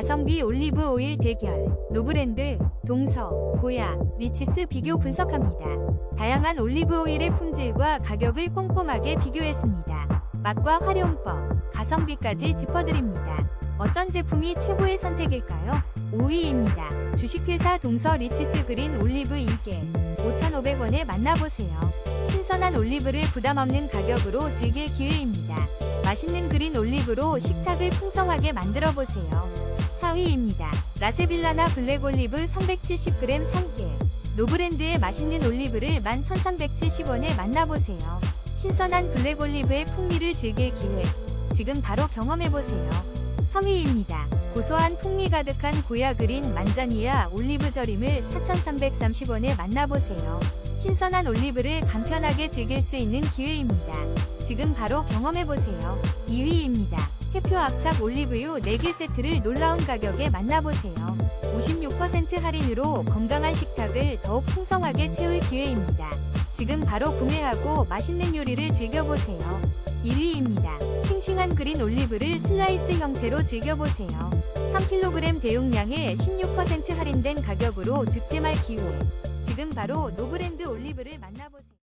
가성비 올리브 오일 대결, 노브랜드, 동서, 고야, 리치스 비교 분석합니다. 다양한 올리브 오일의 품질과 가격을 꼼꼼하게 비교했습니다. 맛과 활용법, 가성비까지 짚어드립니다. 어떤 제품이 최고의 선택일까요? 5위입니다. 주식회사 동서 리치스 그린 올리브 2개 5,500원에 만나보세요. 신선한 올리브를 부담 없는 가격으로 즐길 기회입니다. 맛있는 그린 올리브로 식탁을 풍성하게 만들어 보세요. 4위입니다. 라세빌라나 블랙 올리브 370g 3개. 노브랜드의 맛있는 올리브를 11,370원에 만나보세요. 신선한 블랙 올리브의 풍미를 즐길 기회. 지금 바로 경험해 보세요. 3위입니다. 고소한 풍미 가득한 고야 그린 만자니아 올리브 절임을 4,330원에 만나보세요. 신선한 올리브를 간편하게 즐길 수 있는 기회입니다. 지금 바로 경험해보세요. 2위입니다. 해표 압착 올리브유 4개 세트를 놀라운 가격에 만나보세요. 56% 할인으로 건강한 식탁을 더욱 풍성하게 채울 기회입니다. 지금 바로 구매하고 맛있는 요리를 즐겨보세요. 1위입니다. 싱싱한 그린 올리브를 슬라이스 형태로 즐겨보세요. 3kg 대용량에 16% 할인된 가격으로 득템할 기회. 지금 바로 노브랜드 올리브를 만나보세요.